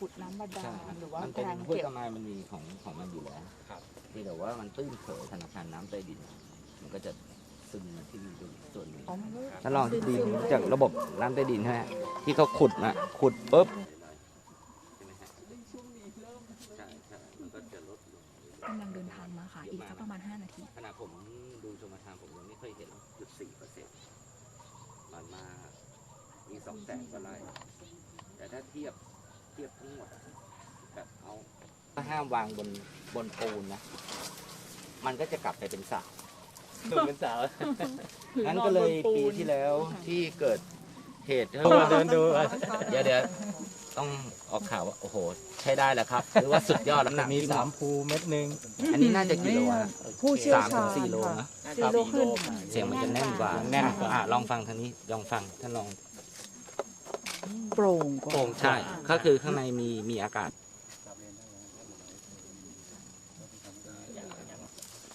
ขุดน้ำบาดาใช่ลหรือว่ามันเป็นการห้วยเก็บ กระมายมันมีของของมันอยู่แล้วครับที่แต่ว่ามันตื้นเผยธนาคารน้ำใต้ดิน มันก็จะซึมมาที่ส่วนนี้อ๋อมันก็ถ้าลองดูจากระบบน้ำใต้ดินใช่ไหมที่เขาขุดมาขุดปุ๊บใช่ใช่มันก็จะลดลงกำลังเดินทางมาค่ะ อีกสักประมาณ 5 นาที ขณะผมดูชมทานผมยังไม่เคยเห็นจุดสี่เปอร์เซ็นต์มันมามีสองแสนกว่าไร่แต่ถ้าเทียบเทียบทั้งหมดอะแบบเอาถ้าห้ามวางบนบนปูนนะ มันก็จะกลับไปเป็นสระเป็นสระงั้นก็เลยปีที่แล้วที่เกิดเหตุเดินดูเดี๋ยวเดี๋ยวต้องออกข่าวว่าโอ้โห ใช้ได้แล้วครับ หรือว่าสุดยอดแล้วนะมีสามภูเม็ดหนึ่งอันนี้น่าจะกิโลอะผู้เชี่ยวสามชาถึงญสี่โลค่ะนะสี่โลขึ้น เสียงมันจะแน่นกว่าแน่นกว่าอะลองฟังทางนี้ลองฟังท่านลอง โปร่งกว่า โป่งใช่ ก็คือข้างในมีมีอากาศ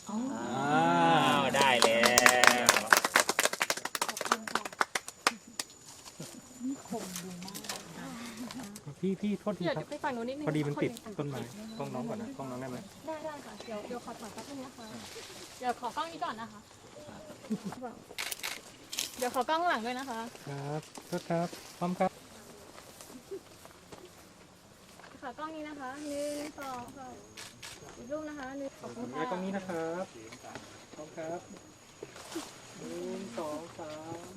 อ๋ออ้าวได้แล้วคมดีมากพี่พี่โทษทีเดี๋ยวครับ ไปฝั่งนู้นนิดนึงพอดีมันติดคต้นไม้กล้องน้องก่อนนะกล้องน้องได้ไหมได้ได้ค่ะ เดี๋ยวเดี๋ยวขอถอยแป๊บนึงนะคะ เดี๋ยวขอกล้องนี้ก่อนนะคะ เดี๋ยวขอกล้องหลังด้วยนะคะ ครับโทษครับพร้อมครับ ขอ กล้องนี้นะคะหนึ่งสองสามอีกรูปนะคะหนึ่งขอบคุณค่ะไว้ตรงนี้นะครับพร้อมครับหนึ่งสองสาม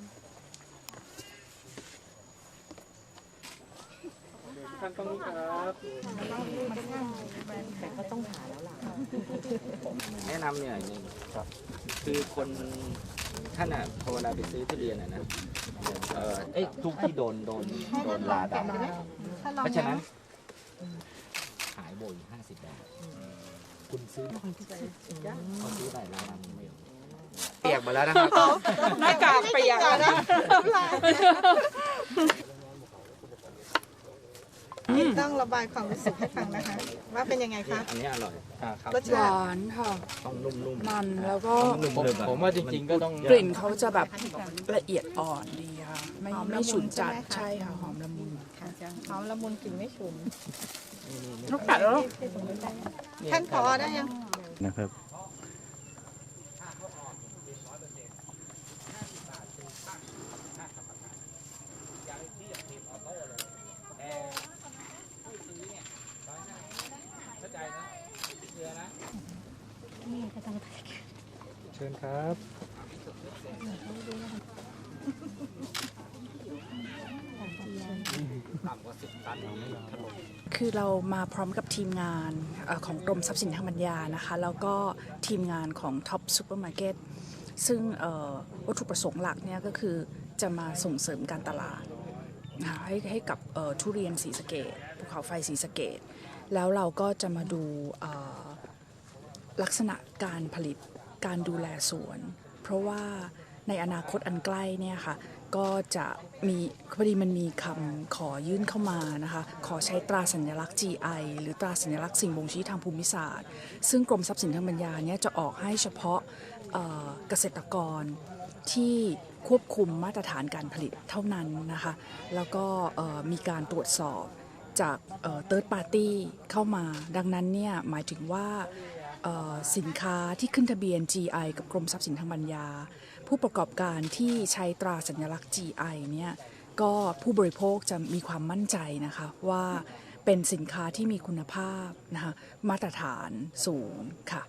ท่านตรงนี้ครับแต่ก็ต้องหาแล้วล่ะ แนะนำเนี่ยหนึ่งคือคนท่านอะพอเวลาไปซื้อทุเรียนอะนะเออเอ้ยทุกที่โดนโดนโดนลาดำเพราะฉะนั้น ขายโบยห้าสิบบาทคุณซื้อเขาซื้อได้ราคาไม่ยอมเปียกหมดแล้วนะครับหน้ากากเปียกนะต้องระบายความรู้สึกให้ฟังนะคะ ว่าเป็นยังไงคะ อันนี้อร่อยอ่าครับรสหชาติวานค่ะต้องนุ่มๆมันแล้วก็นุ่มผมๆผมว่าจริงๆก็ต้องกลิ่นเขาจะแบบละเอียดอ่อนดีค่ะ ไม่ไม่ฉุนจัดใช่ค่ะหอมละมุน หอมละมุนกลิ่นไม่ฉุนนกกัดแล้วท่านพอได้ยังนะครับเชิญครับ คือเรามาพร้อมกับทีมงานอของกรมทรัพย์สินทางปัญญานะคะแล้วก็ทีมงานของท็อปซูเปอร์มาร์เก็ตซึ่งวัตถุประสงค์หลักเนี่ยก็คือจะมาส่งเสริมการตลาดให้ให้กับทุเรียนสีสเกตภูเขาไฟสีสเกต แล้วเราก็จะมาดูลักษณะการผลิตการดูแลสวน เพราะว่า ในอนาคตอันใกล้เนี่ยค่ะก็จะมีพอดีมันมีคำขอยื่นเข้ามานะคะขอใช้ตราสัญลักษณ์ GI หรือตราสัญลักษณ์สิ่งบ่งชี้ทางภูมิศาสตร์ ซึ่งกรมทรัพย์สินทางปัญญาเนี่ยจะออกให้เฉพาะเเกษตรกรที่ควบคุมมาตรฐานการผลิตเท่านั้นนะคะแล้วก็มีการตรวจสอบจากเติร์ดปาร์ตี้เข้ามา ดังนั้นเนี่ยหมายถึงว่า สินค้าที่ขึ้นทะเบียน GI กับกรมทรัพย์สินทางปัญญา ผู้ประกอบการที่ใช้ตราสัญลักษณ์ GI เนี่ยก็ผู้บริโภคจะมีความมั่นใจนะคะว่าเป็นสินค้าที่มีคุณภาพนะคะมาตรฐานสูงค่ะ